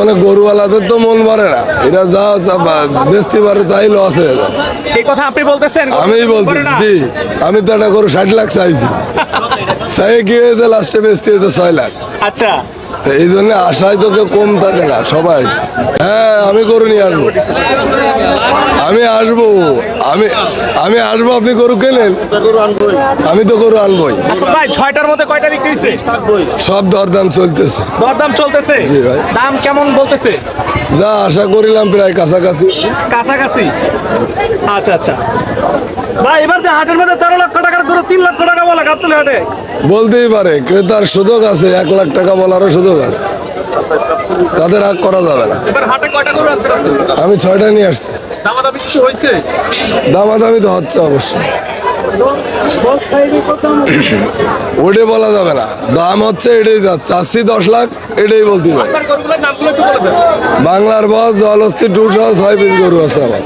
ওখানে গরুওয়ালাদের তো মন ভরে না। এরা যা বাড়ে বেচতে পারে তাই লস হয়ে যায়। এই কথা আপনি বলতেছেন? আমিই বলতে জি। আমি তো একটা গরু ষাট লাখ চাইছি। চাই কি হয়েছে? লাস্টে বেচতে হয়েছে ছয় লাখ। আচ্ছা। এই জন্য আশায় তো কেউ কম থাকে না সবাই। হ্যাঁ আমি গরু নিয়ে আসব। আমি আসব আমি আমি আসব আপনি গরু কেনেন? আমি তো গরু আনবই। আচ্ছা ভাই ছয়টার মধ্যে কয়টা বিক্রি হয়েছে? সব দরদাম চলতেছে। দরদাম চলতেছে? জি ভাই। দাম কেমন বলতেছে? যা আশা করিলাম প্রায় কাছাকাছি। কাছাকাছি? আচ্ছা আচ্ছা। ভাই এবার হাটের মধ্যে তেরো লক্ষ টাকার গরু তিন লক্ষ টাকা বলা গাবতলি হাটে। বলতেই পারে ক্রেতার সুযোগ আছে এক লাখ টাকা বলারও সুযোগ আছে। তাদের আগ করা যাবে না। আমি ছয়টা নিয়ে আসছি। দামাদামি তো হচ্ছে অবশ্যই ওটাই বলা যাবে না। দাম হচ্ছে এটাই যাচ্ছে। চাচ্ছি দশ লাখ এটাই বলতে পারি। বাংলার বস জলস্থি টু সহ ছয় পিস গরু আছে আমার।